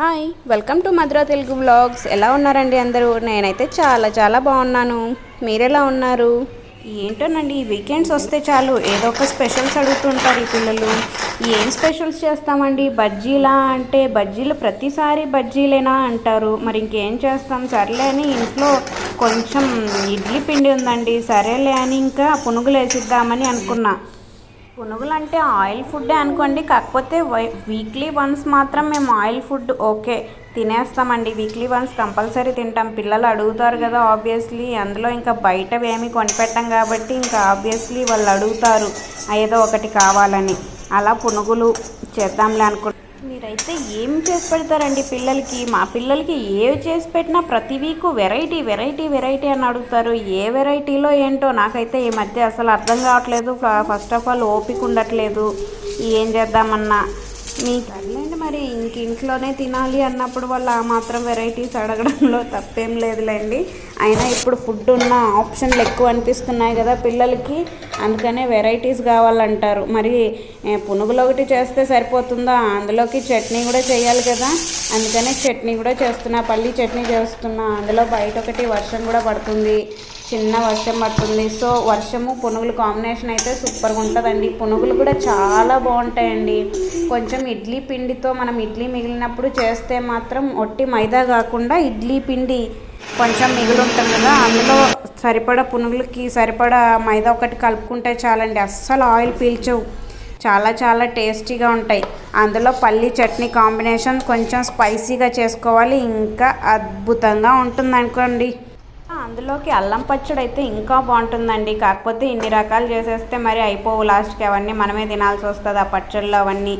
Hi welcome to Madhura Telugu vlogs ఎలా ఉన్నారండి అందరూ? నేనైతే చాలా చాలా బాగున్నాను. మీరెలా ఉన్నారు? ఏంటోనండి ఈ వీకెండ్స్ వస్తే చాలు. ఏదో ఒక స్పెషల్స్ అడుగుతుంటారు ఈ పిల్లలు. ఏం స్పెషల్స్ చేస్తామండి? బజ్జీలా అంటే బజ్జీలు ప్రతిసారి బజ్జీలేనా అంటారు. మరి ఇంకేం చేస్తాం? సర్లే అని ఇంట్లో కొంచెం ఇడ్లీ పిండి ఉందండి. సరేలే అని ఇంకా పునుగులు వేసిద్దామని అనుకున్నా. పునుగులు అంటే ఆయిల్ ఫుడ్డే అనుకోండి. కాకపోతే వీక్లీ వన్స్ మాత్రం మేము ఆయిల్ ఫుడ్ ఓకే తినేస్తామండి. వీక్లీ వన్స్ కంపల్సరీ తింటాం. పిల్లలు అడుగుతారు కదా ఆబ్వియస్లీ. అందులో ఇంకా బయట ఏమి కొనిపెట్టాం కాబట్టి ఇంకా ఆబ్వియస్లీ వాళ్ళు అడుగుతారు ఏదో ఒకటి కావాలని. అలా పునుగులు చేద్దాంలే అనుకుంటున్నాం మీరైతే ఏం చేసి పెడతారండి పిల్లలకి? మా పిల్లలకి ఏవి చేసి పెట్టినా ప్రతి వీక్ వెరైటీ వెరైటీ వెరైటీ అని అడుగుతారు. ఏ వెరైటీలో ఏంటో నాకైతే ఈ మధ్య అసలు అర్థం కావట్లేదు. ఫస్ట్ ఆఫ్ ఆల్ ఓపిక ఉండట్లేదు. ఏం చేద్దామన్నా. మీ సర్లేండి మరి ఇంక ఇంట్లోనే తినాలి అన్నప్పుడు వాళ్ళు ఆ మాత్రం వెరైటీస్ అడగడంలో తప్పేం లేదులేండి. అయినా ఇప్పుడు ఫుడ్ ఉన్న ఆప్షన్లు ఎక్కువ అనిపిస్తున్నాయి కదా పిల్లలకి. అందుకనే వెరైటీస్ కావాలంటారు. మరి పునుగులు ఒకటి చేస్తే సరిపోతుందా? అందులోకి చట్నీ కూడా చేయాలి కదా. అందుకనే చట్నీ కూడా చేస్తున్నా. పల్లి చట్నీ చేస్తున్నా. అందులో బయట ఒకటి వర్షం కూడా పడుతుంది. చిన్న వర్షం పడుతుంది. సో వర్షము పునుగులు కాంబినేషన్ అయితే సూపర్గా ఉంటుందండి. పునుగులు కూడా చాలా బాగుంటాయండి. కొంచెం ఇడ్లీ పిండితో మనం ఇడ్లీ మిగిలినప్పుడు చేస్తే మాత్రం ఒట్టి మైదా కాకుండా ఇడ్లీ పిండి కొంచెం మిగిలి ఉంటుంది కదా అందులో సరిపడా పునుగులకి సరిపడా మైదా ఒకటి కలుపుకుంటే చాలండి. అస్సలు ఆయిల్ పీల్చవు. చాలా చాలా టేస్టీగా ఉంటాయి. అందులో పల్లి చట్నీ కాంబినేషన్ కొంచెం స్పైసీగా చేసుకోవాలి. ఇంకా అద్భుతంగా ఉంటుంది అనుకోండి. అందులోకి అల్లం పచ్చడి అయితే ఇంకా బాగుంటుందండి. కాకపోతే ఇన్ని రకాలు చేసేస్తే మరి అయిపోవు లాస్ట్కి. అవన్నీ మనమే తినాల్సి వస్తుంది ఆ పచ్చళ్ళు అవన్నీ.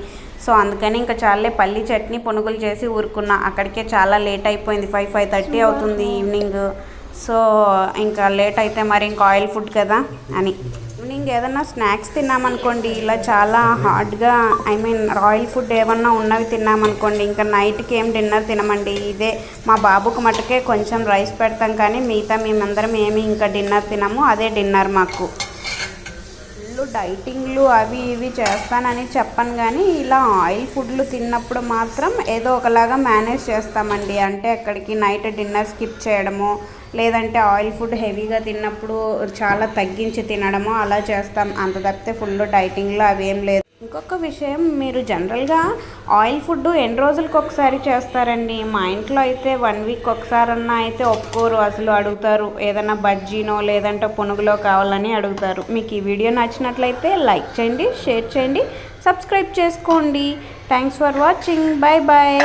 సో అందుకని ఇంకా చాలే పల్లి చట్నీ పునుగులు చేసి ఊరుకున్నా. అక్కడికే చాలా లేట్ అయిపోయింది ఫైవ్ ఫైవ్ థర్టీ అవుతుంది ఈవినింగ్ సో ఇంకా లేట్ అయితే మరి ఇంకా ఆయిల్ ఫుడ్ కదా అని. ఈవినింగ్ ఏదన్నా స్నాక్స్ తిన్నామనుకోండి ఇలా చాలా హార్డ్గా ఐ మీన్ ఆయిల్ ఫుడ్ ఏమన్నా ఉన్నవి తిన్నామనుకోండి ఇంకా నైట్కి ఏం డిన్నర్ తినమండి. ఇదే మా బాబుకు మటుకే కొంచెం రైస్ పెడతాం కానీ మిగతా మేమందరం ఏమి ఇంకా డిన్నర్ తినము అదే డిన్నర్ మాకు. ఫుడ్లు డైటింగ్లు అవి ఇవి చేస్తానని చెప్పను కానీ ఇలా ఆయిల్ ఫుడ్లు తిన్నప్పుడు మాత్రం ఏదో ఒకలాగా మేనేజ్ చేస్తామండి. అంటే అక్కడికి నైట్ డిన్నర్ స్కిప్ చేయడము లేదంటే ఆయిల్ ఫుడ్ హెవీగా తిన్నప్పుడు చాలా తగ్గించి తినడము అలా చేస్తాం. అంత తప్పితే ఫుల్ డైటింగ్లో అవి ఏం లేదు. ఇంకొక విషయం మీరు జనరల్గా ఆయిల్ ఫుడ్ ఎన్ని రోజులకు ఒకసారి చేస్తారండి? మా ఇంట్లో అయితే వన్ వీక్ ఒకసారన్నా అయితే ఒప్పుకోరు. అసలు అడుగుతారు ఏదైనా బజ్జీనో లేదంటే పునుగులో కావాలని అడుగుతారు. మీకు ఈ వీడియో నచ్చినట్లయితే లైక్ చేయండి షేర్ చేయండి సబ్స్క్రైబ్ చేసుకోండి. Thanks for watching. Bye bye